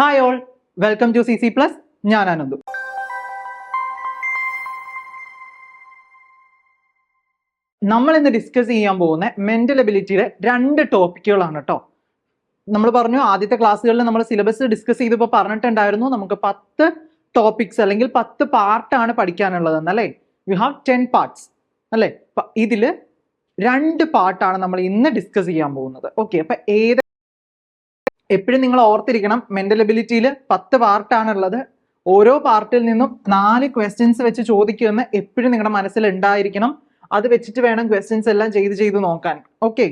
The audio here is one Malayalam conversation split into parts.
Hi all welcome to C C plus ഞാൻ ആനന്ദു നമ്മൾ ഇന്ന് ഡിസ്കസ് ചെയ്യാൻ പോകുന്ന മെന്റൽ എബിലിറ്റിയുടെ രണ്ട് ടോപ്പിക്കുകളാണ് കേട്ടോ നമ്മൾ പറഞ്ഞു ആദ്യത്തെ ക്ലാസ്സുകളിൽ നമ്മൾ സിലബസ് ഡിസ്കസ് ചെയ്തപ്പോൾ പറഞ്ഞിട്ടുണ്ടായിരുന്നു നമുക്ക് പത്ത് ടോപ്പിക്സ് അല്ലെങ്കിൽ പത്ത് പാർട്ടാണ് പഠിക്കാനുള്ളതെന്ന് അല്ലേ യു ഹാവ് ടെൻ പാർട്സ് അല്ലേ? ഇതിൽ രണ്ട് പാർട്ടാണ് നമ്മൾ ഇന്ന് ഡിസ്കസ് ചെയ്യാൻ പോകുന്നത്. ഓക്കെ അപ്പൊ ഏത് എപ്പോഴും നിങ്ങൾ ഓർത്തിരിക്കണം മെന്റൽ എബിലിറ്റിയിൽ പത്ത് പാർട്ടാണുള്ളത് ഓരോ പാർട്ടിൽ നിന്നും നാല് ക്വസ്റ്റ്യൻസ് വെച്ച് ചോദിക്കുമെന്ന് എപ്പോഴും നിങ്ങളുടെ മനസ്സിൽ ഉണ്ടായിരിക്കണം. അത് വെച്ചിട്ട് വേണം ക്വസ്റ്റ്യൻസ് എല്ലാം ചെയ്ത് ചെയ്ത് നോക്കാൻ. ഓക്കെ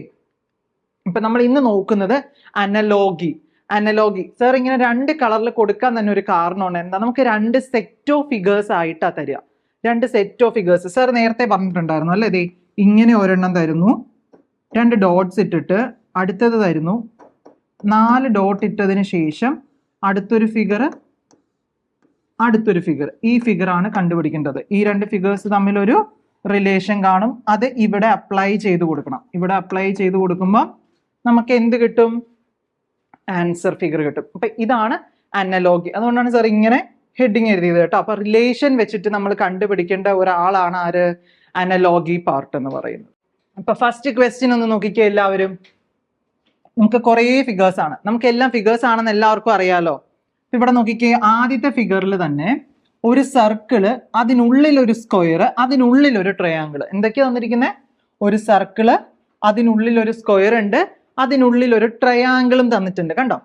ഇപ്പൊ നമ്മൾ ഇന്ന് നോക്കുന്നത് അനലോഗി അനലോഗി സർ ഇങ്ങനെ രണ്ട് കളറിൽ കൊടുക്കാൻ തന്നെ ഒരു കാരണമാണ് എന്താ? നമുക്ക് രണ്ട് സെറ്റ് ഓഫ് ഫിഗേഴ്സ് ആയിട്ടാ തരിക. രണ്ട് സെറ്റ് ഓഫ് ഫിഗേഴ്സ് സാർ നേരത്തെ പറഞ്ഞിട്ടുണ്ടായിരുന്നു അല്ലേ? ദേ ഇങ്ങനെ ഒരെണ്ണം തരുന്നു. രണ്ട് ഡോട്ട്സ് ഇട്ടിട്ട് അടുത്തത് തരുന്നു. നാല് ഡോട്ട് ഇട്ടതിന് ശേഷം അടുത്തൊരു ഫിഗർ അടുത്തൊരു ഫിഗർ ഈ ഫിഗർ ആണ് കണ്ടുപിടിക്കേണ്ടത്. ഈ രണ്ട് ഫിഗേഴ്സ് തമ്മിൽ ഒരു റിലേഷൻ കാണും. അത് ഇവിടെ അപ്ലൈ ചെയ്ത് കൊടുക്കണം. ഇവിടെ അപ്ലൈ ചെയ്ത് കൊടുക്കുമ്പോൾ നമുക്ക് എന്ത് കിട്ടും? ആൻസർ ഫിഗർ കിട്ടും. അപ്പൊ ഇതാണ് അനലോഗി അതുകൊണ്ടാണ് സാർ ഇങ്ങനെ ഹെഡിങ് എഴുതിയത് കേട്ടോ. അപ്പൊ റിലേഷൻ വെച്ചിട്ട് നമ്മൾ കണ്ടുപിടിക്കേണ്ട ഒരാളാണ് ആര്? അനലോഗി പാർട്ട് എന്ന് പറയുന്നത്. അപ്പൊ ഫസ്റ്റ് ക്വസ്റ്റ്യൻ ഒന്ന് നോക്കിക്കുക എല്ലാവരും. നമുക്ക് കുറേ ഫിഗേഴ്സ് ആണ്. നമുക്ക് എല്ലാം ഫിഗേഴ്സ് ആണെന്ന് എല്ലാവർക്കും അറിയാലോ. ഇവിടെ നോക്കിക്കേ ആദ്യത്തെ ഫിഗറിൽ തന്നെ ഒരു സർക്കിൾ അതിനുള്ളിൽ ഒരു സ്ക്വയർ അതിനുള്ളിൽ ഒരു ട്രയാങ്കിൾ എന്തൊക്കെയാ തന്നിരിക്കുന്നത് ഒരു സർക്കിൾ അതിനുള്ളിൽ ഒരു സ്ക്വയർ ഉണ്ട് അതിനുള്ളിൽ ഒരു ട്രയാങ്കിളും തന്നിട്ടുണ്ട്. കണ്ടോ?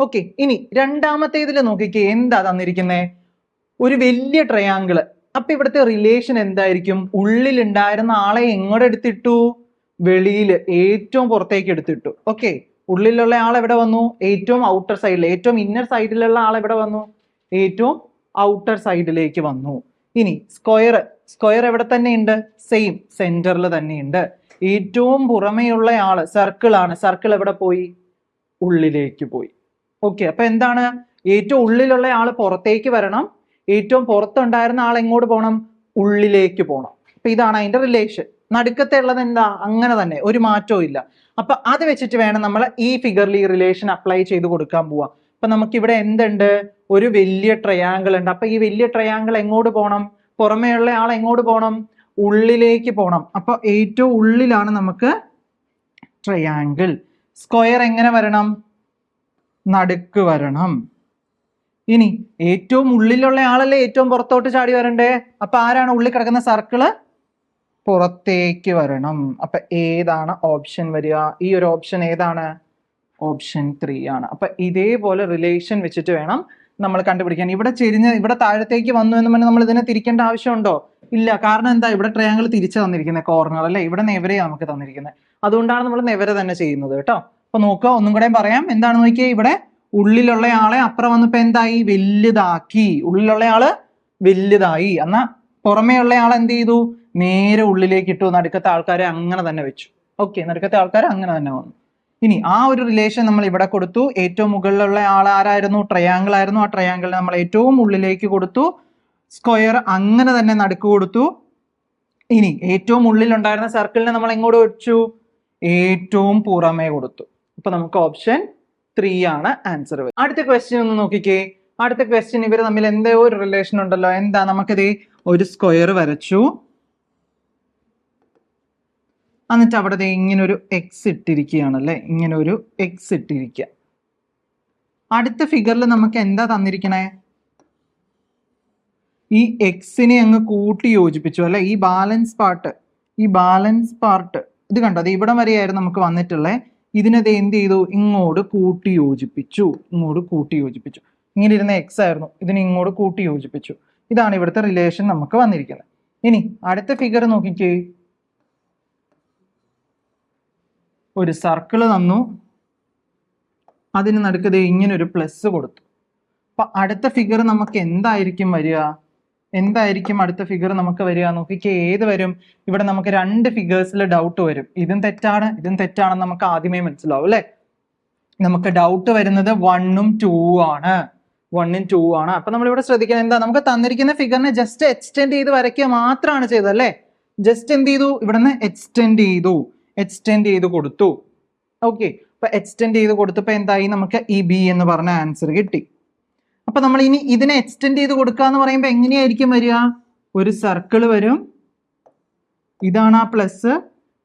ഓക്കെ ഇനി രണ്ടാമത്തേതിൽ നോക്കിക്കേ എന്താ തന്നിരിക്കുന്നത് ഒരു വലിയ ട്രയാങ്കിൾ അപ്പൊ ഇവിടുത്തെ റിലേഷൻ എന്തായിരിക്കും? ഉള്ളിൽ ഉണ്ടായിരുന്ന ആളെ എങ്ങോട്ട് എടുത്തിട്ടു? വെളിയിൽ ഏറ്റവും പുറത്തേക്ക് എടുത്തിട്ടു. ഓക്കെ ഉള്ളിലുള്ള ആൾ എവിടെ വന്നു? ഏറ്റവും ഔട്ടർ സൈഡിൽ ഏറ്റവും ഇന്നർ സൈഡിലുള്ള ആൾ എവിടെ വന്നു? ഏറ്റവും ഔട്ടർ സൈഡിലേക്ക് വന്നു. ഇനി സ്ക്വയർ സ്ക്വയർ എവിടെ തന്നെ ഉണ്ട്? സെയിം സെന്ററിൽ തന്നെയുണ്ട് ഏറ്റവും പുറമെയുള്ള ആൾ സർക്കിൾ ആണ്. സർക്കിൾ എവിടെ പോയി? ഉള്ളിലേക്ക് പോയി. ഓക്കെ അപ്പൊ എന്താണ്? ഏറ്റവും ഉള്ളിലുള്ള ആൾ പുറത്തേക്ക് വരണം. ഏറ്റവും പുറത്തുണ്ടായിരുന്ന ആൾ എങ്ങോട്ട് പോകണം ഉള്ളിലേക്ക് പോകണം അപ്പൊ ഇതാണ് അതിന്റെ റിലേഷൻ നടുക്കത്തെ ഉള്ളത് എന്താ? അങ്ങനെ തന്നെ. ഒരു മാറ്റവും ഇല്ല. അപ്പൊ അത് വെച്ചിട്ട് വേണം നമ്മൾ ഈ ഫിഗറിൽ ഈ റിലേഷൻ അപ്ലൈ ചെയ്ത് കൊടുക്കാൻ പോവാ. അപ്പൊ നമുക്ക് ഇവിടെ എന്തുണ്ട്? ഒരു വലിയ ട്രയാങ്കിൾ ഉണ്ട്. അപ്പൊ ഈ വലിയ ട്രയാങ്കിൾ എങ്ങോട്ട് പോകണം പുറമേയുള്ള ആൾ എങ്ങോട്ട് പോകണം ഉള്ളിലേക്ക് പോകണം അപ്പൊ ഏറ്റവും ഉള്ളിലാണ് നമുക്ക് ട്രയാങ്കിൾ സ്ക്വയർ എങ്ങനെ വരണം? നടുക്ക് വരണം. ഇനി ഏറ്റവും ഉള്ളിലുള്ള ആളല്ലേ ഏറ്റവും പുറത്തോട്ട് ചാടി വരണ്ടേ? അപ്പൊ ആരാണ് ഉള്ളിൽ കിടക്കുന്ന സർക്കിൾ പുറത്തേക്ക് വരണം. അപ്പൊ ഏതാണ് ഓപ്ഷൻ വരിക? ഈ ഒരു ഓപ്ഷൻ ഏതാണ്? ഓപ്ഷൻ ത്രീ ആണ്. അപ്പൊ ഇതേപോലെ റിലേഷൻ വെച്ചിട്ട് വേണം നമ്മൾ കണ്ടുപിടിക്കാൻ. ഇവിടെ ചെരിഞ്ഞ് ഇവിടെ താഴത്തേക്ക് വന്നു എന്ന് പറഞ്ഞാൽ നമ്മൾ ഇതിനെ തിരിക്കേണ്ട ആവശ്യമുണ്ടോ? ഇല്ല. കാരണം എന്താ? ഇവിടെ ട്രയാങ്കിൾ തിരിച്ചു തന്നിരിക്കുന്നത് കോർണർ അല്ലെ? ഇവിടെ നെവരെ നമുക്ക് തന്നിരിക്കുന്നത് അതുകൊണ്ടാണ് നമ്മൾ നെവര തന്നെ ചെയ്യുന്നത് കേട്ടോ. അപ്പൊ നോക്കുക ഒന്നും കൂടെ പറയാം. എന്താണ് നോക്കിയാൽ ഇവിടെ ഉള്ളിലുള്ള ആളെ അപ്പുറം വന്നപ്പോ എന്തായി? വലുതാക്കി. ഉള്ളിലുള്ള ആൾ വലുതായി. എന്നാ ഉള്ള ആൾ എന്ത് ചെയ്തു? നേരെ ഉള്ളിലേക്ക് ഇട്ടു നടുക്കത്തെ ആൾക്കാരെ അങ്ങനെ തന്നെ വെച്ചു. ഓക്കെ നടുക്കത്തെ ആൾക്കാരെ അങ്ങനെ തന്നെ വന്നു. ഇനി ആ ഒരു റിലേഷൻ നമ്മൾ ഇവിടെ കൊടുത്തു. ഏറ്റവും മുകളിലുള്ള ആൾ ആരായിരുന്നു? ട്രയാങ്കിൾ ആയിരുന്നു. ആ ട്രയാങ്കിൾ നമ്മൾ ഏറ്റവും ഉള്ളിലേക്ക് കൊടുത്തു. സ്ക്വയർ അങ്ങനെ തന്നെ നടുക്ക് കൊടുത്തു. ഇനി ഏറ്റവും ഉള്ളിലുണ്ടായിരുന്ന സർക്കിളിനെ നമ്മൾ എങ്ങോട്ട് വെച്ചു? ഏറ്റവും പുറമേ കൊടുത്തു. അപ്പൊ നമുക്ക് ഓപ്ഷൻ ത്രീ ആണ് ആൻസർ അടുത്ത ക്വസ്റ്റ്യൻ ഒന്ന് നോക്കിക്കേ. അടുത്ത ക്വസ്റ്റ്യൻ ഇവർ തമ്മിൽ എന്തോ ഒരു റിലേഷൻ ഉണ്ടല്ലോ. എന്താ? നമുക്കിത് ഒരു സ്ക്വയർ വരച്ചു. എന്നിട്ട് അവിടെ ഇങ്ങനെ ഒരു എക്സ് ഇട്ടിരിക്കുകയാണ് അല്ലെ ഇങ്ങനെ ഒരു എക്സ് ഇട്ടിരിക്കുക. അടുത്ത ഫിഗറിൽ നമുക്ക് എന്താ തന്നിരിക്കണേ? ഈ എക്സിനെ അങ്ങ് കൂട്ടി യോജിപ്പിച്ചു. അല്ലെ? ഈ ബാലൻസ് പാർട്ട് ഈ ബാലൻസ് പാർട്ട് ഇത് കണ്ടോ? അത് ഇവിടം വരെയായിരുന്നു നമുക്ക് വന്നിട്ടുള്ളത് ഇതിനത് എന്ത് ചെയ്തു? ഇങ്ങോട്ട് കൂട്ടി യോജിപ്പിച്ചു. ഇങ്ങോട്ട് കൂട്ടി യോജിപ്പിച്ചു. ഇങ്ങനെ ഇരുന്ന എക്സ് ആയിരുന്നു. ഇതിനെ ഇങ്ങോട്ട് കൂട്ടി യോജിപ്പിച്ചു. ഇതാണ് ഇവിടുത്തെ റിലേഷൻ നമുക്ക് വന്നിരിക്കുന്നത്. ഇനി അടുത്ത ഫിഗർ നോക്കിക്കേ. ഒരു സർക്കിൾ തന്നു. അതിന് നടുക്കത് ഇങ്ങനെ ഒരു പ്ലസ് കൊടുത്തു. അപ്പൊ അടുത്ത ഫിഗർ നമുക്ക് എന്തായിരിക്കും വരിക? എന്തായിരിക്കും അടുത്ത ഫിഗർ നമുക്ക് വരിക? നോക്കിക്കേ ഏത് വരും? ഇവിടെ നമുക്ക് രണ്ട് ഫിഗേഴ്സിൽ ഡൗട്ട് വരും. ഇതും തെറ്റാണ് ഇതും തെറ്റാണെന്ന് നമുക്ക് ആദ്യമേ മനസ്സിലാവും അല്ലേ? നമുക്ക് ഡൗട്ട് വരുന്നത് വണ്ണും ടൂ ആണ്. വണ്ണും ടൂ ആണ്. അപ്പൊ നമ്മൾ ഇവിടെ ശ്രദ്ധിക്കുന്നത് എന്താ? നമുക്ക് തന്നിരിക്കുന്ന ഫിഗറിനെ ജസ്റ്റ് എക്സ്റ്റെൻഡ് ചെയ്ത് വരയ്ക്കുക മാത്രമാണ് ചെയ്തത് അല്ലേ? ജസ്റ്റ് എന്ത് ചെയ്തു? ഇവിടെ നിന്ന് എക്സ്റ്റെൻഡ് ചെയ്തു. എക്സ്റ്റെൻഡ് ചെയ്ത് കൊടുത്തു. ഓക്കെ അപ്പൊ എക്സ്റ്റെൻഡ് ചെയ്ത് കൊടുത്തപ്പോ എന്തായി? നമുക്ക് ഈ ബി എന്ന് പറഞ്ഞ ആൻസർ കിട്ടി. അപ്പൊ നമ്മൾ ഇനി ഇതിനെ എക്സ്റ്റെൻഡ് ചെയ്ത് കൊടുക്കുക എന്ന് പറയുമ്പോൾ എങ്ങനെയായിരിക്കും വരിക? ഒരു സർക്കിൾ വരും. ഇതാണ് ആ പ്ലസ്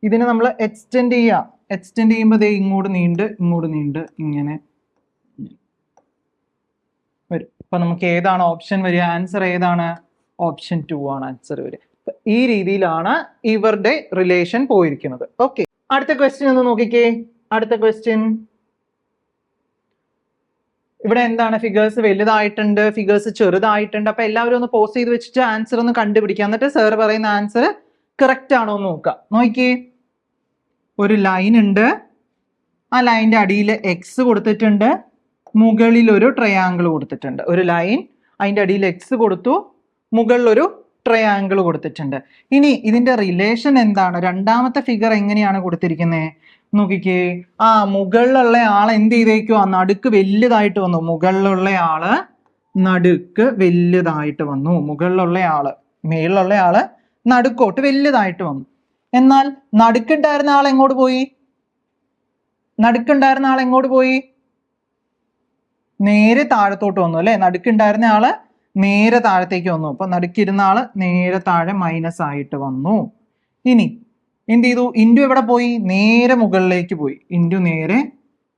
ഇതിനെ നമ്മൾ എക്സ്റ്റെൻഡ് ചെയ്യുക എക്സ്റ്റെൻഡ് ചെയ്യുമ്പോൾ ദേ ഇങ്ങോട്ട് നീണ്ട് ഇങ്ങോട്ട് നീണ്ട് ഇങ്ങനെ. വരും. അപ്പൊ നമുക്ക് ഏതാണ് ഓപ്ഷൻ വരിക? ആൻസർ ഏതാണ്? ഓപ്ഷൻ ടു ആണ്. ആൻസർ വരിക. ഈ രീതിയിലാണ് ഇവരുടെ റിലേഷൻ പോയിരിക്കുന്നത്. ഓക്കെ അടുത്ത ക്വസ്റ്റ്യൻ ഒന്ന് നോക്കിക്കേ. അടുത്ത ക്വസ്റ്റ്യൻ ഇവിടെ എന്താണ്? ഫിഗേഴ്സ് വലുതായിട്ടുണ്ട് ഫിഗേഴ്സ് ചെറുതായിട്ടുണ്ട്. അപ്പൊ എല്ലാവരും ഒന്ന് പോസ് ചെയ്ത് വെച്ചിട്ട് ആൻസർ ഒന്ന് കണ്ടുപിടിക്കുക എന്നിട്ട് സാർ പറയുന്ന ആൻസർ കറക്റ്റ് ആണോ എന്ന് നോക്കുക നോക്കിയേ ഒരു ലൈൻ ഉണ്ട്. ആ ലൈന്റെ അടിയിൽ എക്സ് കൊടുത്തിട്ടുണ്ട്. മുകളിൽ ഒരു ട്രയാങ്കിൾ കൊടുത്തിട്ടുണ്ട്. ഒരു ലൈൻ അതിന്റെ അടിയിൽ എക്സ് കൊടുത്തു. മുകളിലൊരു ട്രയാങ്കിൾ കൊടുത്തിട്ടുണ്ട്. ഇനി ഇതിന്റെ റിലേഷൻ എന്താണ്? രണ്ടാമത്തെ ഫിഗർ എങ്ങനെയാണ് കൊടുത്തിരിക്കുന്നത് നോക്കിക്കേ. ആ മുകളിലുള്ള ആൾ എന്ത് ചെയ്തേക്കുവാ? നടുക്ക് വലുതായിട്ട് വന്നു. മുകളിലുള്ള ആൾ നടുക്ക് വലുതായിട്ട് വന്നു. മുകളിലുള്ള ആൾ മേളിലുള്ള ആൾ നടുക്കോട്ട് വലുതായിട്ട് വന്നു. എന്നാൽ നടുക്കുണ്ടായിരുന്ന ആൾ എങ്ങോട്ട് പോയി? നടുക്കുണ്ടായിരുന്ന ആൾ എങ്ങോട്ട് പോയി? നേരെ താഴത്തോട്ട് വന്നു അല്ലെ? നടുക്കുണ്ടായിരുന്ന ആൾ നേരെ താഴത്തേക്ക് വന്നു. അപ്പൊ നടുക്കിരുന്ന ആൾ നേരെ താഴെ മൈനസ് ആയിട്ട് വന്നു. ഇനി എന്ത് ചെയ്തു? ഇൻഡു എവിടെ പോയി? നേരെ മുകളിലേക്ക് പോയി. ഇൻഡു നേരെ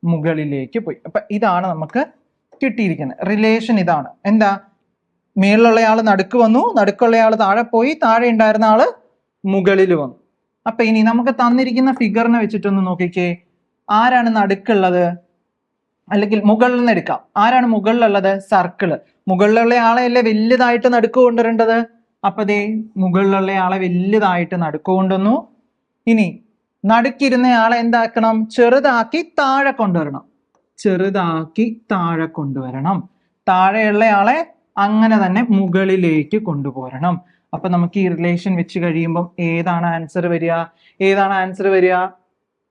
മുകളിലേക്ക് പോയി. അപ്പൊ ഇതാണ് നമുക്ക് കിട്ടിയിരിക്കുന്നത്. റിലേഷൻ ഇതാണ്. എന്താ? മേളിലുള്ള ആൾ നടുക്ക് വന്നു. നടുക്കുള്ള ആൾ താഴെ പോയി. താഴെ ഉണ്ടായിരുന്ന ആൾ മുകളിൽ വന്നു. അപ്പൊ ഇനി നമുക്ക് തന്നിരിക്കുന്ന ഫിഗറിനെ വെച്ചിട്ടൊന്ന് നോക്കിക്കേ. ആരാണ് നടുക്കുള്ളത്? അല്ലെങ്കിൽ മുകളിൽ നിന്ന് എടുക്കാം. ആരാണ് മുകളിലുള്ളത്? സർക്കിൾ മുകളിലുള്ള ആളെ അല്ലേ വലുതായിട്ട് നടുക്ക് കൊണ്ടുവരേണ്ടത്? അപ്പൊ ദേ മുകളിലുള്ള ആളെ വലുതായിട്ട് നടുക്ക് കൊണ്ടുവന്നു. ഇനി നടുക്കിരുന്ന ആളെ എന്താക്കണം? ചെറുതാക്കി താഴെ കൊണ്ടുവരണം. ചെറുതാക്കി താഴെ കൊണ്ടുവരണം. താഴെയുള്ള ആളെ അങ്ങനെ തന്നെ മുകളിലേക്ക് കൊണ്ടുപോരണം. അപ്പൊ നമുക്ക് ഈ റിലേഷൻ വെച്ച് കഴിയുമ്പം ഏതാണ് ആൻസർ വരിക? ഏതാണ് ആൻസർ വരിക?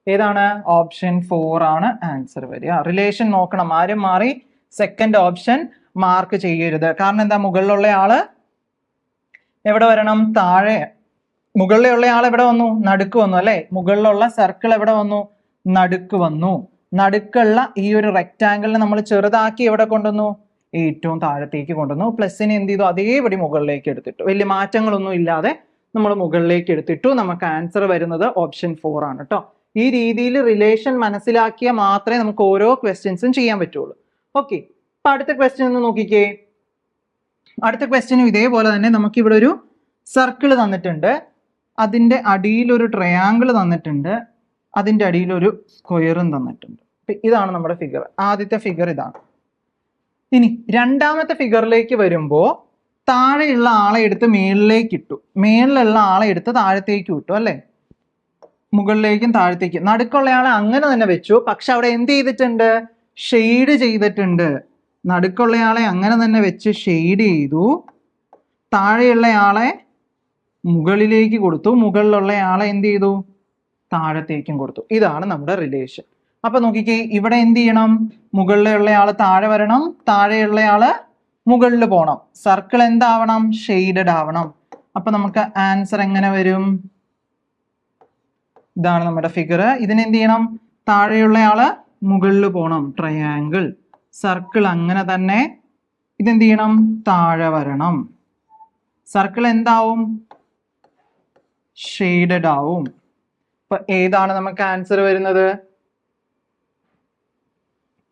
ഏതാണ്? ഓപ്ഷൻ ഫോർ ആണ് ആൻസർ വരിക. റിലേഷൻ നോക്കണം. ആരും മാറി സെക്കൻഡ് ഓപ്ഷൻ മാർക്ക് ചെയ്യരുത്. കാരണം എന്താ? മുകളിലുള്ള ആൾ എവിടെ വരണം? താഴെ. മുകളിലുള്ള ആൾ എവിടെ വന്നു? നടുക്ക് വന്നു അല്ലെ? മുകളിലുള്ള സർക്കിൾ എവിടെ വന്നു? നടുക്ക് വന്നു. നടുക്കുള്ള ഈ ഒരു റെക്റ്റാങ്കിളിനെ നമ്മൾ ചെറുതാക്കി എവിടെ കൊണ്ടുവന്നു? ഏറ്റവും താഴത്തേക്ക് കൊണ്ടുവന്നു. പ്ലസിനെ എന്ത് ചെയ്തു? അതേപടി മുകളിലേക്ക് എടുത്തിട്ടു. വലിയ മാറ്റങ്ങളൊന്നും ഇല്ലാതെ നമ്മൾ മുകളിലേക്ക് എടുത്തിട്ടു. നമുക്ക് ആൻസർ വരുന്നത് ഓപ്ഷൻ ഫോർ ആണ് കേട്ടോ ഈ രീതിയിൽ റിലേഷൻ മനസ്സിലാക്കിയാൽ മാത്രമേ നമുക്ക് ഓരോ ക്വസ്റ്റ്യൻസും ചെയ്യാൻ പറ്റുള്ളൂ. ഓക്കെ അപ്പൊ അടുത്ത ക്വസ്റ്റ്യൻ ഒന്ന് നോക്കിക്കേ. അടുത്ത ക്വസ്റ്റ്യനും ഇതേപോലെ തന്നെ നമുക്ക് ഇവിടെ ഒരു സർക്കിൾ തന്നിട്ടുണ്ട്. അതിന്റെ അടിയിൽ ഒരു ട്രയാങ്കിൾ തന്നിട്ടുണ്ട്. അതിന്റെ അടിയിൽ ഒരു സ്ക്വയറും തന്നിട്ടുണ്ട്. ഇതാണ് നമ്മുടെ ഫിഗർ ആദ്യത്തെ ഫിഗർ ഇതാണ്. ഇനി രണ്ടാമത്തെ ഫിഗറിലേക്ക് വരുമ്പോൾ താഴെയുള്ള ആളെ എടുത്ത് മേളിലേക്ക് ഇട്ടു. മേളിലുള്ള ആളെ എടുത്ത് താഴത്തേക്ക് ഇട്ടു അല്ലേ? മുകളിലേക്കും താഴത്തേക്കും. നടുക്കുള്ള ആളെ അങ്ങനെ തന്നെ വെച്ചു. പക്ഷെ അവിടെ എന്ത് ചെയ്തിട്ടുണ്ട്? ഷെയ്ഡ് ചെയ്തിട്ടുണ്ട്. നടുക്കുള്ള ആളെ അങ്ങനെ തന്നെ വെച്ച് ഷെയ്ഡ് ചെയ്തു. താഴെയുള്ള ആളെ മുകളിലേക്ക് കൊടുത്തു. മുകളിലുള്ള ആളെ എന്ത് ചെയ്തു? താഴത്തേക്കും കൊടുത്തു. ഇതാണ് നമ്മുടെ റിലേഷൻ അപ്പൊ നോക്കിക്കേ ഇവിടെ എന്ത് ചെയ്യണം? മുകളിലുള്ള ആൾ താഴെ വരണം താഴെയുള്ള ആൾ മുകളിൽ പോണം സർക്കിൾ എന്താവണം? ഷെയ്ഡഡ് ആവണം. അപ്പൊ നമുക്ക് ആൻസർ എങ്ങനെ വരും? ഇതാണ് നമ്മുടെ ഫിഗർ ഇതിനെന്ത് ചെയ്യണം? താഴെയുള്ള ആൾ മുകളിൽ പോണം ട്രയാങ്കിൾ സർക്കിൾ അങ്ങനെ തന്നെ ഇതെന്ത് ചെയ്യണം? താഴെ വരണം. സർക്കിൾ എന്താവും? ഷെയ്ഡഡ് ആവും. അപ്പൊ ഏതാണ് നമുക്ക് ആൻസർ വരുന്നത്?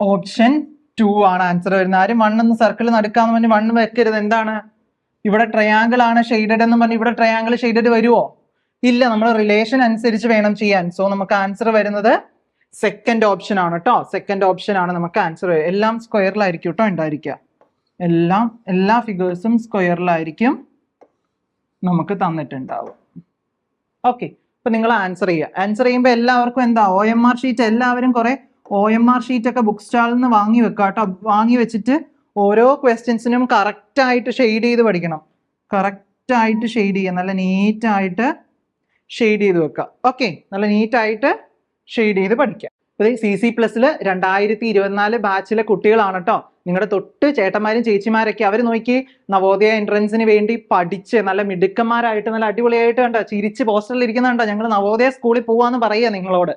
ഓപ്ഷൻ ടു ആണ് ആൻസർ വരുന്നത്. ആരും വൺ സർക്കിൾ നടക്കാന്ന് പറഞ്ഞ് വണ്ണ് വെക്കരുത്. എന്താണ്? ഇവിടെ ട്രയാങ്കിൾ ആണ് ഷെയ്ഡഡ് എന്ന് പറഞ്ഞ് ഇവിടെ ട്രയാങ്കിൾ ഷെയ്ഡഡ് വരുമോ ഇല്ല നമ്മൾ റിലേഷൻ അനുസരിച്ച് വേണം ചെയ്യാൻ. സോ നമുക്ക് ആൻസർ വരുന്നത് സെക്കൻഡ് ഓപ്ഷൻ ആണ് കേട്ടോ സെക്കൻഡ് ഓപ്ഷൻ ആണ് നമുക്ക് ആൻസർ എല്ലാം സ്ക്വയറിലായിരിക്കും കേട്ടോ ഉണ്ടായിരിക്കുക. എല്ലാം എല്ലാ ഫിഗേഴ്സും സ്ക്വയറിലായിരിക്കും നമുക്ക് തന്നിട്ടുണ്ടാവും. ഓക്കെ അപ്പൊ നിങ്ങൾ ആൻസർ ചെയ്യുക. ആൻസർ ചെയ്യുമ്പോൾ എല്ലാവർക്കും എന്താ? ഒ എം ആർ ഷീറ്റ് എല്ലാവരും കുറെ ഒ എം ആർ ഷീറ്റ് ഒക്കെ ബുക്ക് സ്റ്റാളിൽ നിന്ന് വാങ്ങി വെക്കുക കേട്ടോ വാങ്ങി വെച്ചിട്ട് ഓരോ ക്വസ്റ്റ്യൻസിനും കറക്റ്റ് ആയിട്ട് ഷെയ്ഡ് ചെയ്ത് പഠിക്കണം. കറക്റ്റ് ആയിട്ട് ഷെയ്ഡ് ചെയ്യുക. നല്ല നീറ്റായിട്ട് ഷെയ്ഡ് ചെയ്ത് വെക്കുക ഓക്കെ നല്ല നീറ്റ് ആയിട്ട് ഷെയ്ഡ് ചെയ്ത് പഠിക്കാം. പഠിക്കുക സി സി പ്ലസ്സിൽ രണ്ടായിരത്തി ഇരുപത്തിനാല് ബാച്ചിലെ കുട്ടികളാണ് കേട്ടോ നിങ്ങളുടെ തൊട്ട് ചേട്ടന്മാരും ചേച്ചിമാരൊക്കെ അവർ നോക്കി നവോദയ എൻട്രൻസിന് വേണ്ടി പഠിച്ച് നല്ല മിടുക്കന്മാരായിട്ട് നല്ല അടിപൊളിയായിട്ട് കണ്ടോ? ചിരിച്ച് പോസ്റ്ററിൽ ഇരിക്കുന്നുണ്ടോ? ഞങ്ങൾ നവോദയ സ്കൂളിൽ പോവാന്ന് പറയുക നിങ്ങളോട്.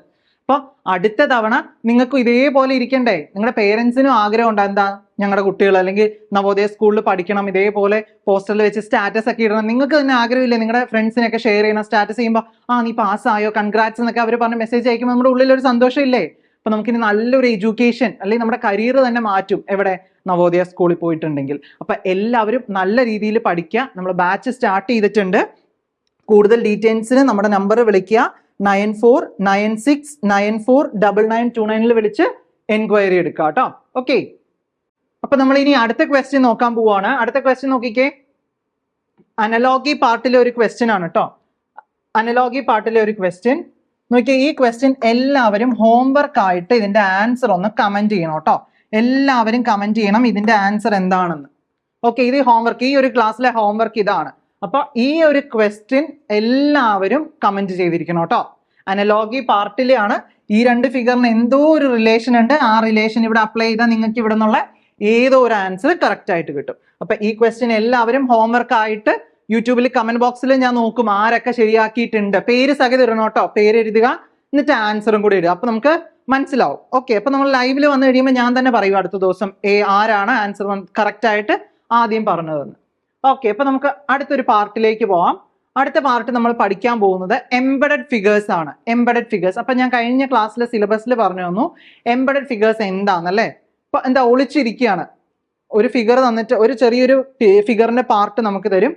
അപ്പൊ അടുത്ത തവണ നിങ്ങൾക്ക് ഇതേപോലെ ഇരിക്കണ്ടേ? നിങ്ങളുടെ പേരൻസിനും ആഗ്രഹം ഉണ്ട്? എന്താ ഞങ്ങളുടെ കുട്ടികൾ അല്ലെങ്കിൽ നവോദയ സ്കൂളിൽ പഠിക്കണം ഇതേപോലെ പോസ്റ്ററിൽ വെച്ച് സ്റ്റാറ്റസ് ഒക്കെ ഇടണം. നിങ്ങൾക്ക് തന്നെ ആഗ്രഹമില്ലേ നിങ്ങളുടെ ഫ്രണ്ട്സിനൊക്കെ ഷെയർ ചെയ്യണം സ്റ്റാറ്റസ് ചെയ്യുമ്പോൾ ആ നീ പാസ്സായോ? കൺഗ്രാറ്റ്സ് എന്നൊക്കെ അവർ പറഞ്ഞ് മെസ്സേജ് അയക്കുമ്പോൾ നമ്മുടെ ഉള്ളിൽ ഒരു സന്തോഷം ഇല്ലേ അപ്പൊ നമുക്കിനി നല്ലൊരു എഡ്യൂക്കേഷൻ അല്ലെങ്കിൽ നമ്മുടെ കരിയർ തന്നെ മാറ്റും എവിടെ? നവോദയ സ്കൂളിൽ പോയിട്ടുണ്ടെങ്കിൽ. അപ്പൊ എല്ലാവരും നല്ല രീതിയിൽ പഠിക്കുക. നമ്മൾ ബാച്ച് സ്റ്റാർട്ട് ചെയ്തിട്ടുണ്ട്. കൂടുതൽ ഡീറ്റെയിൽസിന് നമ്മുടെ നമ്പർ വിളിക്കുക. Nine four nine six nine four double nine two നയനിൽ വിളിച്ച് എൻക്വയറി എടുക്കുക കേട്ടോ ഓക്കെ അപ്പൊ നമ്മൾ ഇനി അടുത്ത ക്വസ്റ്റ്യൻ നോക്കാൻ പോവാണ്. അടുത്ത ക്വസ്റ്റ്യൻ നോക്കിക്കേ. അനലോഗി പാർട്ടിലെ ഒരു ക്വസ്റ്റ്യൻ ആണ് കേട്ടോ അനലോഗി പാർട്ടിലെ ഒരു ക്വസ്റ്റ്യൻ നോക്കിയാൽ ഈ ക്വസ്റ്റ്യൻ എല്ലാവരും ഹോംവർക്ക് ആയിട്ട് ഇതിന്റെ ആൻസർ ഒന്ന് കമന്റ് ചെയ്യണം കേട്ടോ എല്ലാവരും കമന്റ് ചെയ്യണം ഇതിന്റെ ആൻസർ എന്താണെന്ന്. ഓക്കെ ഇത് ഹോംവർക്ക് ഈ ഒരു ക്ലാസ്സിലെ ഹോംവർക്ക് ഇതാണ്. അപ്പൊ ഈ ഒരു ക്വസ്റ്റ്യൻ എല്ലാവരും കമന്റ് ചെയ്തിരിക്കണം കേട്ടോ. അനലോഗി പാർട്ടിലാണ് ഈ രണ്ട് ഫിഗറിന് എന്തോ ഒരു റിലേഷൻ ഉണ്ട്. ആ റിലേഷൻ ഇവിടെ അപ്ലൈ ചെയ്താൽ നിങ്ങൾക്ക് ഇവിടെ നിന്നുള്ള ഏതോ ഒരു ആൻസർ കറക്റ്റ് ആയിട്ട് കിട്ടും. അപ്പൊ ഈ ക്വസ്റ്റ്യൻ എല്ലാവരും ഹോംവർക്ക് ആയിട്ട് യൂട്യൂബിൽ കമന്റ് ബോക്സിൽ ഞാൻ നോക്കും ആരൊക്കെ ശരിയാക്കിയിട്ടുണ്ട്. പേര് സഹിതം ഇടണം കേട്ടോ. പേര് എഴുതുക എന്നിട്ട് ആൻസറും കൂടി ഇടുക. അപ്പൊ നമുക്ക് മനസ്സിലാവും. ഓക്കെ അപ്പൊ നമ്മൾ ലൈവിൽ വന്നു കഴിയുമ്പോൾ ഞാൻ തന്നെ പറയും അടുത്ത ദിവസം ഏ ആരാണ് ആൻസർ കറക്റ്റ് ആയിട്ട് ആദ്യം പറഞ്ഞതെന്ന്? ഓക്കെ അപ്പൊ നമുക്ക് അടുത്തൊരു പാർട്ടിലേക്ക് പോവാം. അടുത്ത പാർട്ട് നമ്മൾ പഠിക്കാൻ പോകുന്നത് എംബഡഡ് ഫിഗേഴ്സ് ആണ്. എംബഡഡ് ഫിഗേഴ്സ് അപ്പൊ ഞാൻ കഴിഞ്ഞ ക്ലാസ്സിലെ സിലബസിൽ പറഞ്ഞു തന്നു എംബഡഡ് ഫിഗേഴ്സ് എന്താണെന്നല്ലേ? ഇപ്പൊ എന്താ ഒളിച്ചിരിക്കുകയാണ്. ഒരു ഫിഗർ തന്നിട്ട് ഒരു ചെറിയൊരു ഫിഗറിന്റെ പാർട്ട് നമുക്ക് തരും.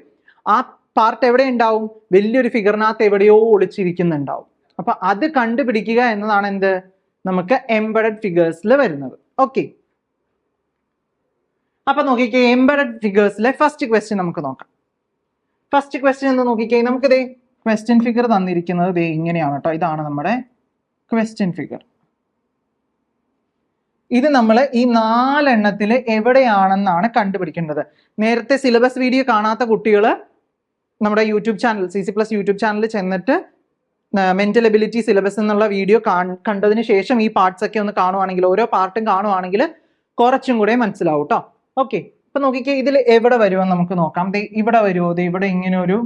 ആ പാർട്ട് എവിടെ ഉണ്ടാവും? വലിയൊരു ഫിഗറിനകത്ത് എവിടെയോ ഒളിച്ചിരിക്കുന്നുണ്ടാവും. അപ്പൊ അത് കണ്ടുപിടിക്കുക എന്നതാണ് എന്ത്? നമുക്ക് എംബഡഡ് ഫിഗേഴ്സിൽ വരുന്നത്. ഓക്കെ അപ്പൊ നോക്കിക്കേ എംബഡഡ് ഫിഗേഴ്സിലെ ഫസ്റ്റ് ക്വസ്റ്റ്യൻ നമുക്ക് നോക്കാം. ഫസ്റ്റ് ക്വസ്റ്റ്യൻ എന്ന് നോക്കിക്കേ നമുക്ക് ദേ ക്വസ്റ്റ്യൻ ഫിഗർ തന്നിരിക്കുന്നത് ദേ ഇങ്ങനെയാണ് കേട്ടോ ഇതാണ് നമ്മുടെ ക്വസ്റ്റ്യൻ ഫിഗർ ഇത് നമ്മൾ ഈ നാലെണ്ണത്തിൽ എവിടെയാണെന്നാണ് കണ്ടുപിടിക്കേണ്ടത്. നേരത്തെ സിലബസ് വീഡിയോ കാണാത്ത കുട്ടികൾ നമ്മുടെ YouTube channel C C plus YouTube channel ചെന്നിട്ട് മെന്റൽ എബിലിറ്റി സിലബസ് എന്നുള്ള വീഡിയോ കണ്ടതിന് ശേഷം ഈ പാർട്സ് ഒക്കെ ഒന്ന് കാണുവാണെങ്കിൽ ഓരോ പാർട്ടും കാണുവാണെങ്കിൽ കുറച്ചും കൂടെ മനസ്സിലാവും കേട്ടോ ഓക്കെ ഇപ്പൊ നോക്കിക്കേ ഇതിൽ എവിടെ വരുമെന്ന് നമുക്ക് നോക്കാം. ഇവിടെ വരുമോ ഇവിടെ ഇങ്ങനെ ഒരു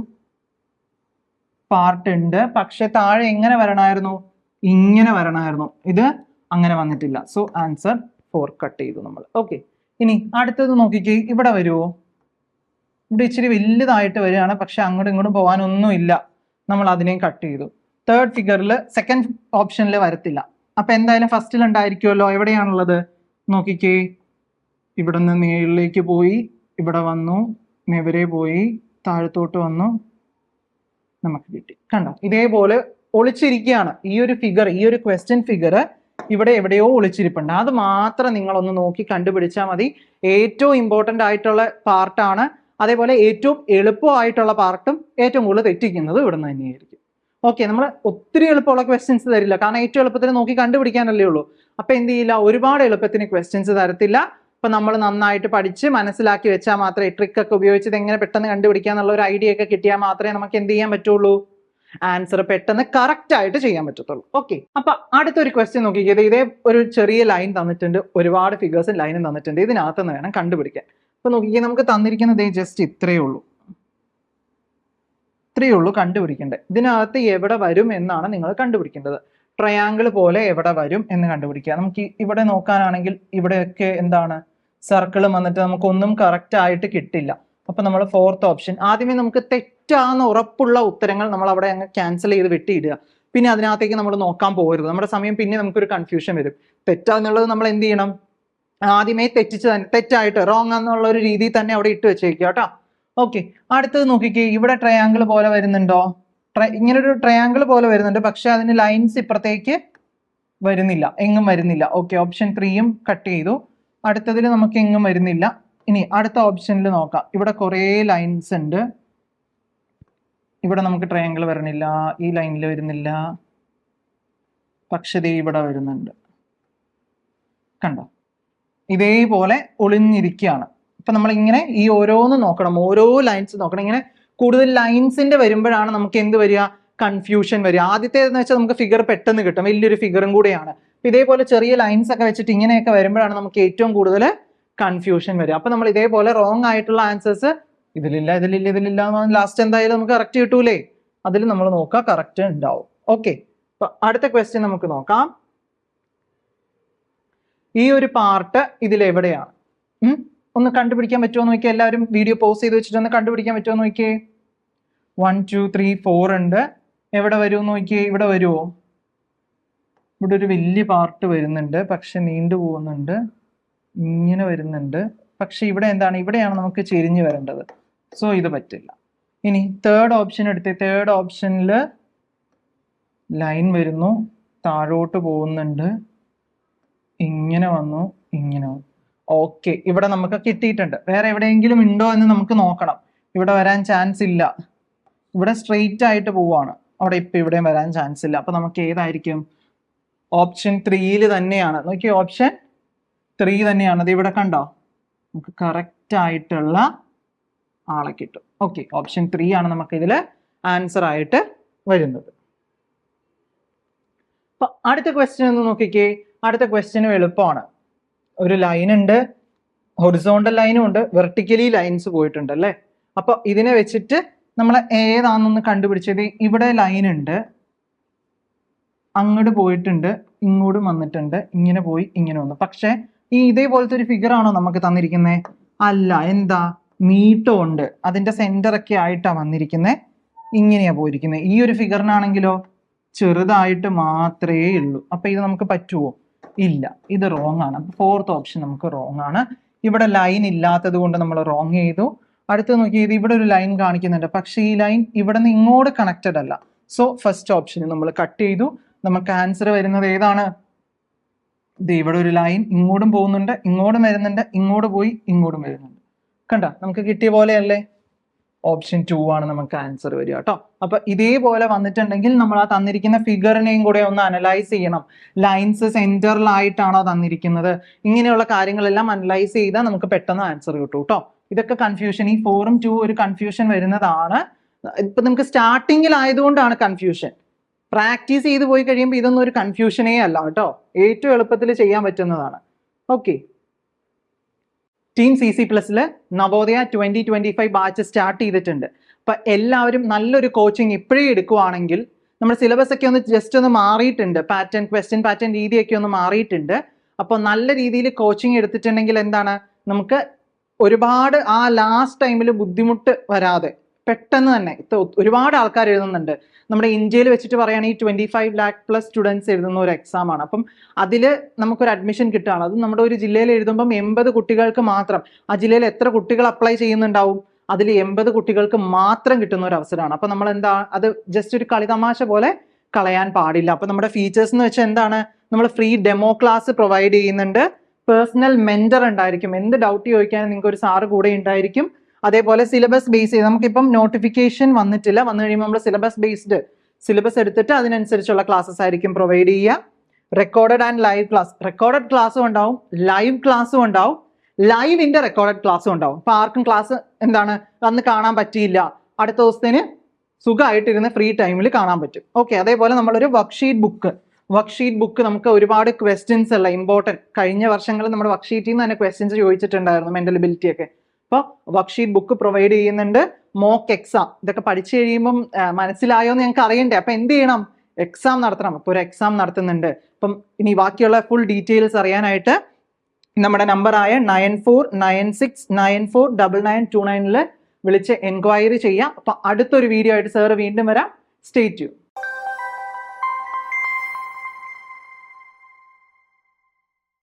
പാർട്ട് ഉണ്ട്. പക്ഷെ താഴെ എങ്ങനെ വരണമായിരുന്നു ഇങ്ങനെ വരണമായിരുന്നു ഇത് അങ്ങനെ വന്നിട്ടില്ല. സോ ആൻസർ ഫോർ കട്ട് ചെയ്തു നമ്മൾ ഓക്കെ ഇനി അടുത്തത് നോക്കിക്കേ ഇവിടെ വരുമോ ഇവിടെ ഇച്ചിരി വലുതായിട്ട് വരികയാണ്. പക്ഷെ അങ്ങോട്ടും ഇങ്ങോട്ടും പോകാനൊന്നും ഇല്ല നമ്മൾ അതിനെയും കട്ട് ചെയ്തു. തേർഡ് ഫിഗറിൽ സെക്കൻഡ് ഓപ്ഷനിൽ വരത്തില്ല. അപ്പൊ എന്തായാലും ഫസ്റ്റിൽ ഉണ്ടായിരിക്കുമല്ലോ എവിടെയാണുള്ളത്? നോക്കിക്കേ. ഇവിടെ നിന്ന് മേളിലേക്ക് പോയി ഇവിടെ വന്നു നെവരെ പോയി താഴത്തോട്ട് വന്നു നമുക്ക് കിട്ടി. കണ്ടോ? ഇതേപോലെ ഒളിച്ചിരിക്കുകയാണ്. ഈ ഒരു ഫിഗർ ഈ ഒരു ക്വസ്റ്റ്യൻ ഫിഗർ ഇവിടെ എവിടെയോ ഒളിച്ചിരിപ്പുണ്ട്. അത് മാത്രം നിങ്ങളൊന്ന് നോക്കി കണ്ടുപിടിച്ചാൽ മതി. ഏറ്റവും ഇമ്പോർട്ടന്റ് ആയിട്ടുള്ള പാർട്ടാണ് അതേപോലെ ഏറ്റവും എളുപ്പമായിട്ടുള്ള പാർട്ടും ഏറ്റവും കൂടുതൽ തെറ്റിക്കുന്നത് ഇവിടെ നിന്ന് തന്നെയായിരിക്കും. ഓക്കെ നമ്മൾ ഒത്തിരി എളുപ്പമുള്ള ക്വസ്റ്റ്യൻസ് തരില്ല. കാരണം ഏറ്റവും എളുപ്പത്തിന് നോക്കി കണ്ടുപിടിക്കാനല്ലേ ഉള്ളൂ. അപ്പൊ എന്ത് ചെയ്യില്ല? ഒരുപാട് എളുപ്പത്തിന് ക്വസ്റ്റ്യൻസ് തരത്തില്ല. അപ്പൊ നമ്മൾ നന്നായിട്ട് പഠിച്ച് മനസ്സിലാക്കി വെച്ചാൽ മാത്രമേ ട്രിക്കൊക്കെ ഉപയോഗിച്ച് എങ്ങനെ പെട്ടെന്ന് കണ്ടുപിടിക്കുക എന്നുള്ള ഒരു ഐഡിയ ഒക്കെ കിട്ടിയാൽ മാത്രമേ നമുക്ക് എന്ത് ചെയ്യാൻ പറ്റുള്ളൂ? ആൻസർ പെട്ടെന്ന് കറക്റ്റ് ആയിട്ട് ചെയ്യാൻ പറ്റത്തുള്ളൂ. ഓക്കെ അപ്പൊ അടുത്തൊരു ക്വസ്റ്റ്യൻ നോക്കിയത് ഇതേ ഒരു ചെറിയ ലൈൻ തന്നിട്ടുണ്ട്. ഒരുപാട് ഫിഗേഴ്സും ലൈനും തന്നിട്ടുണ്ട്. ഇതിനകത്തുനിന്ന് വേണം കണ്ടുപിടിക്കാൻ. അപ്പൊ നോക്കിക്കേ നമുക്ക് തന്നിരിക്കുന്നത് ജസ്റ്റ് ഇത്രയേ ഉള്ളൂ. ഇത്രയേ ഉള്ളൂ കണ്ടുപിടിക്കേണ്ടത് ഇതിനകത്ത് എവിടെ വരും എന്നാണ് നിങ്ങൾ കണ്ടുപിടിക്കേണ്ടത്. ട്രയാങ്കിൾ പോലെ എവിടെ വരും എന്ന് കണ്ടുപിടിക്കുക. നമുക്ക് ഇവിടെ നോക്കാനാണെങ്കിൽ ഇവിടെയൊക്കെ എന്താണ്? സർക്കിൾ വന്നിട്ട് നമുക്കൊന്നും കറക്റ്റ് ആയിട്ട് കിട്ടില്ല. അപ്പൊ നമ്മൾ ഫോർത്ത് ഓപ്ഷൻ ആദ്യമേ നമുക്ക് തെറ്റാന്ന് ഉറപ്പുള്ള ഉത്തരങ്ങൾ നമ്മൾ അവിടെ അങ്ങ് ക്യാൻസൽ ചെയ്ത് വെട്ടിയിടുക. പിന്നെ അതിനകത്തേക്ക് നമ്മൾ നോക്കാൻ പോകരുത്. നമ്മുടെ സമയം പിന്നെ നമുക്കൊരു കൺഫ്യൂഷൻ വരും. തെറ്റാന്നുള്ളത് നമ്മൾ എന്ത് ചെയ്യണം? ആദ്യമേ തെറ്റിച്ച് തന്നെ തെറ്റായിട്ട് റോങ് എന്നുള്ള ഒരു രീതിയിൽ തന്നെ അവിടെ ഇട്ട് വെച്ചേക്കുക കേട്ടോ. ഓക്കെ അടുത്തത് നോക്കിക്കേ. ഇവിടെ ട്രയാങ്കിൾ പോലെ വരുന്നുണ്ടോ? ഇങ്ങനൊരു ട്രയാങ്കിൾ പോലെ വരുന്നുണ്ട്. പക്ഷെ അതിന് ലൈൻസ് ഇപ്പുറത്തേക്ക് വരുന്നില്ല. എങ്ങും വരുന്നില്ല. ഓക്കെ ഓപ്ഷൻ ത്രീയും കട്ട് ചെയ്തു. അടുത്തതിൽ നമുക്ക് എങ്ങും വരുന്നില്ല. ഇനി അടുത്ത ഓപ്ഷനിൽ നോക്കാം. ഇവിടെ കുറേ ലൈൻസ് ഉണ്ട്. ഇവിടെ നമുക്ക് ട്രയാങ്കിൾ വരണില്ല. ഈ ലൈനിൽ വരുന്നില്ല. പക്ഷേ ഇവിടെ വരുന്നുണ്ട്. കണ്ടോ? ഇതേപോലെ ഒളിഞ്ഞിരിക്കുകയാണ്. നമ്മൾ ഇങ്ങനെ ഈ ഓരോന്ന് നോക്കണം. ഓരോ ലൈൻസ് നോക്കണം. ഇങ്ങനെ കൂടുതൽ ലൈൻസിന്റെ വരുമ്പോഴാണ് നമുക്ക് എന്ത് വരിക? കൺഫ്യൂഷൻ വരിക. ആദ്യത്തേതെന്ന് വെച്ചാൽ നമുക്ക് ഫിഗർ പെട്ടെന്ന് കിട്ടും. വലിയൊരു ഫിഗറും കൂടെയാണ്. ഇതേപോലെ ചെറിയ ലൈൻസ് ഒക്കെ വെച്ചിട്ട് ഇങ്ങനെയൊക്കെ വരുമ്പോഴാണ് നമുക്ക് ഏറ്റവും കൂടുതൽ കൺഫ്യൂഷൻ വരിക. അപ്പൊ നമ്മൾ ഇതേപോലെ റോങ് ആയിട്ടുള്ള ആൻസേഴ്സ് ഇതിലില്ല ഇതിലില്ല ഇതിലില്ല ലാസ്റ്റ് എന്തായാലും നമുക്ക് കറക്റ്റ് കിട്ടൂലേ? അതിൽ നമ്മൾ നോക്കുക കറക്റ്റ് ഉണ്ടാവും. ഓക്കെ അടുത്ത ക്വസ്റ്റ്യൻ നമുക്ക് നോക്കാം. ഈ ഒരു പാർട്ട് ഇതിൽ എവിടെയാണ്? ഒന്ന് കണ്ടുപിടിക്കാൻ പറ്റുമോ എന്ന് നോക്കിയാൽ എല്ലാവരും വീഡിയോ പോസ് ചെയ്ത് വെച്ചിട്ട് ഒന്ന് കണ്ടുപിടിക്കാൻ പറ്റുമോ എന്ന് നോക്കിയേ. വൺ ടു ത്രീ ഫോർ ഉണ്ട്. എവിടെ വരുമോ എന്ന് നോക്കിയേ. ഇവിടെ വരുമോ? ഇവിടെ ഒരു വലിയ പാർട്ട് വരുന്നുണ്ട്. പക്ഷെ നീണ്ടു പോകുന്നുണ്ട്. ഇങ്ങനെ വരുന്നുണ്ട്. പക്ഷെ ഇവിടെ എന്താണ്? ഇവിടെയാണ് നമുക്ക് ചെരിഞ്ഞു വരേണ്ടത്. സോ ഇത് പറ്റില്ല. ഇനി തേർഡ് ഓപ്ഷൻ എടുത്ത് തേർഡ് ഓപ്ഷനിൽ ലൈൻ വരുന്നു. താഴോട്ട് പോകുന്നുണ്ട്. ഇങ്ങനെ വന്നു ഇങ്ങനെ വന്നു. ഓക്കെ ഇവിടെ നമുക്ക് കിട്ടിയിട്ടുണ്ട്. വേറെ എവിടെയെങ്കിലും ഉണ്ടോ എന്ന് നമുക്ക് നോക്കണം. ഇവിടെ വരാൻ ചാൻസ് ഇല്ല. ഇവിടെ സ്ട്രെയിറ്റ് ആയിട്ട് പോവാണ്. അവിടെ ഇപ്പൊ ഇവിടെയും വരാൻ ചാൻസ് ഇല്ല. അപ്പൊ നമുക്ക് ഏതായിരിക്കും? ഓപ്ഷൻ ത്രീയിൽ തന്നെയാണ്. നോക്കി ഓപ്ഷൻ ത്രീ തന്നെയാണ്. അത് ഇവിടെ കണ്ടോ? നമുക്ക് കറക്റ്റ് ആയിട്ടുള്ള ആളെ കിട്ടും. ഓക്കെ ഓപ്ഷൻ ത്രീ ആണ് നമുക്ക് ഇതിൽ ആൻസർ ആയിട്ട് വരുന്നത്. അപ്പൊ അടുത്ത ക്വസ്റ്റ്യൻ ഒന്ന് നോക്കിക്കേ. അടുത്ത ക്വസ്റ്റ്യനും എളുപ്പമാണ്. ഒരു ലൈൻ ഉണ്ട് ഹൊറിസോണ്ടൽ ലൈനും ഉണ്ട് വെർട്ടിക്കലി ലൈൻസ് പോയിട്ടുണ്ട് അല്ലേ? അപ്പൊ ഇതിനെ വെച്ചിട്ട് നമ്മൾ ഏതാണെന്നൊന്ന് കണ്ടുപിടിച്ചത് ഇവിടെ ലൈൻ ഉണ്ട്. അങ്ങോട്ട് പോയിട്ടുണ്ട് ഇങ്ങോട്ടും വന്നിട്ടുണ്ട് ഇങ്ങനെ പോയി ഇങ്ങനെ വന്നു. പക്ഷെ ഈ ഇതേപോലത്തെ ഒരു ഫിഗർ ആണോ നമുക്ക് തന്നിരിക്കുന്നത് അല്ല എന്താ? നീട്ടമുണ്ട് അതിന്റെ സെന്റർ ഒക്കെ ആയിട്ടാണ് വന്നിരിക്കുന്നത് ഇങ്ങനെയാ പോയിരിക്കുന്നത് ഈ ഒരു ഫിഗറിനാണെങ്കിലോ ചെറുതായിട്ട് മാത്രമേ ഉള്ളൂ. അപ്പൊ ഇത് നമുക്ക് പറ്റുമോ ഇല്ല. ഇത് റോങ് ആണ്. അപ്പോൾ ഫോർത്ത് ഓപ്ഷൻ നമുക്ക് റോങ് ആണ്. ഇവിടെ ലൈൻ ഇല്ലാത്തത് കൊണ്ട് നമ്മൾ റോങ് ചെയ്തു. അടുത്ത് നോക്കിയത് ഇവിടെ ഒരു ലൈൻ കാണിക്കുന്നുണ്ട്. പക്ഷേ ഈ ലൈൻ ഇവിടെ നിന്ന് ഇങ്ങോട്ട് കണക്റ്റഡ് അല്ല. സോ ഫസ്റ്റ് ഓപ്ഷൻ നമ്മൾ കട്ട് ചെയ്തു. നമുക്ക് ആൻസർ വരുന്നത് ഏതാണ്? ഇത് ഇവിടെ ഒരു ലൈൻ ഇങ്ങോട്ടും പോകുന്നുണ്ട് ഇങ്ങോട്ടും വരുന്നുണ്ട് ഇങ്ങോട്ട് പോയി ഇങ്ങോട്ടും വരുന്നുണ്ട്. കണ്ട? നമുക്ക് കിട്ടിയ പോലെയല്ലേ? ഓപ്ഷൻ ടു ആണ് നമുക്ക് ആൻസർ വരിക കേട്ടോ. അപ്പൊ ഇതേപോലെ വന്നിട്ടുണ്ടെങ്കിൽ നമ്മൾ ആ തന്നിരിക്കുന്ന ഫിഗറിനെയും കൂടെ ഒന്ന് അനലൈസ് ചെയ്യണം. ലൈൻസ് സെന്ററിലായിട്ടാണോ തന്നിരിക്കുന്നത്? ഇങ്ങനെയുള്ള കാര്യങ്ങളെല്ലാം അനലൈസ് ചെയ്താൽ നമുക്ക് പെട്ടെന്ന് ആൻസർ കിട്ടും കേട്ടോ. ഇതൊക്കെ കൺഫ്യൂഷൻ ഈ ഫോറും ടു ഒരു കൺഫ്യൂഷൻ വരുന്നതാണ്. ഇപ്പൊ നമുക്ക് സ്റ്റാർട്ടിങ്ങിൽ ആയതുകൊണ്ടാണ് കൺഫ്യൂഷൻ പ്രാക്ടീസ് ചെയ്ത് പോയി കഴിയുമ്പോൾ ഇതൊന്നും ഒരു കൺഫ്യൂഷനേ അല്ല കേട്ടോ. ഏറ്റവും എളുപ്പത്തിൽ ചെയ്യാൻ പറ്റുന്നതാണ്. Okay team C C പ്ലസിൽ Navodaya twenty twenty five batch start ചെയ്തിട്ടുണ്ട്. അപ്പൊ എല്ലാവരും നല്ലൊരു കോച്ചിങ് ഇപ്പോഴേ എടുക്കുവാണെങ്കിൽ നമ്മുടെ സിലബസ് ഒക്കെ ഒന്ന് ജസ്റ്റ് ഒന്ന് മാറിയിട്ടുണ്ട്. പാറ്റേൺ ക്വസ്റ്റ്യൻ പാറ്റേൺ രീതിയൊക്കെ ഒന്ന് മാറിയിട്ടുണ്ട്. അപ്പോൾ നല്ല രീതിയിൽ കോച്ചിങ് എടുത്തിട്ടുണ്ടെങ്കിൽ എന്താണ്? നമുക്ക് ഒരുപാട് ആ ലാസ്റ്റ് ടൈമിൽ ബുദ്ധിമുട്ട് വരാതെ പെട്ടെന്ന് തന്നെ ഒരുപാട് ആൾക്കാർ എഴുതുന്നുണ്ട്. നമ്മുടെ ഇന്ത്യയിൽ വെച്ചിട്ട് പറയുകയാണെങ്കിൽ twenty five lakh plus students എഴുതുന്ന ഒരു എക്സാം ആണ്. അപ്പം അതിൽ നമുക്കൊരു അഡ്മിഷൻ കിട്ടുകയാണ്. അത് നമ്മുടെ ഒരു ജില്ലയിൽ എഴുതുമ്പം എൺപത് കുട്ടികൾക്ക് മാത്രം ആ ജില്ലയിൽ എത്ര കുട്ടികൾ അപ്ലൈ ചെയ്യുന്നുണ്ടാവും? അതിൽ എൺപത് കുട്ടികൾക്ക് മാത്രം കിട്ടുന്ന ഒരു അവസരമാണ്. അപ്പം നമ്മൾ എന്താ അത് ജസ്റ്റ് ഒരു കളിതമാശ പോലെ കളയാൻ പാടില്ല. അപ്പം നമ്മുടെ ഫീച്ചേഴ്സ് എന്ന് വെച്ചാൽ എന്താണ്? നമ്മൾ ഫ്രീ ഡെമോ ക്ലാസ് പ്രൊവൈഡ് ചെയ്യുന്നുണ്ട്. പേഴ്സണൽ മെന്റർ ഉണ്ടായിരിക്കും. എന്ത് ഡൗട്ട് ചോദിക്കാനും നിങ്ങൾക്ക് ഒരു സാറ് കൂടെ ഉണ്ടായിരിക്കും. അതേപോലെ സിലബസ് ബേസ് ചെയ്ത്. നമുക്കിപ്പം നോട്ടിഫിക്കേഷൻ വന്നിട്ടില്ല. വന്നു കഴിയുമ്പോൾ നമ്മൾ സിലബസ് ബേസ്ഡ് സിലബസ് എടുത്തിട്ട് അതിനനുസരിച്ചുള്ള ക്ലാസ്സസ് ആയിരിക്കും പ്രൊവൈഡ് ചെയ്യുക. Recorded and live class recorded ക്ലാസ്സും ഉണ്ടാവും. ലൈവ് ക്ലാസ്സും ഉണ്ടാവും. ലൈവിന്റെ റെക്കോർഡഡ് ക്ലാസ്സും ഉണ്ടാവും. അപ്പൊ ആർക്കും ക്ലാസ് എന്താണ് അന്ന് കാണാൻ പറ്റിയില്ല. അടുത്ത ദിവസത്തിന് സുഖമായിട്ടിരുന്ന് ഫ്രീ ടൈമിൽ കാണാൻ പറ്റും. ഓക്കെ അതേപോലെ നമ്മളൊരു വർക്ക്ഷീറ്റ് ബുക്ക് വർക്ക്ഷീറ്റ് ബുക്ക് നമുക്ക് ഒരുപാട് ക്വസ്റ്റ്യൻസ് ഉള്ള ഇമ്പോർട്ടന്റ് കഴിഞ്ഞ വർഷങ്ങളിൽ നമ്മുടെ വർക്ക്ഷീറ്റിൽ നിന്ന് തന്നെ ക്വസ്റ്റ്യൻസ് ചോദിച്ചിട്ടുണ്ടായിരുന്നു മെന്റലബിലിറ്റിയൊക്കെ അപ്പോൾ വർക്ക്ഷീറ്റ് ബുക്ക് പ്രൊവൈഡ് ചെയ്യുന്നുണ്ട്. മോക്ക് എക്സാം ഇതൊക്കെ പഠിച്ചു കഴിയുമ്പം മനസ്സിലായോ എന്ന് ഞങ്ങൾക്ക് അറിയണ്ടേ. അപ്പൊ എന്ത് ചെയ്യണം? എക്സാം നടത്തണം. അപ്പോൾ ഒരു എക്സാം നടത്തുന്നുണ്ട്. അപ്പം ഇനി ബാക്കിയുള്ള ഫുൾ ഡീറ്റെയിൽസ് അറിയാനായിട്ട് നമ്മുടെ നമ്പറായ nine four nine six nine four double nine two നയനിൽ വിളിച്ച് എൻക്വയറി ചെയ്യാം. അപ്പൊ അടുത്തൊരു വീഡിയോ ആയിട്ട് സാറ് വീണ്ടും വരാം. State U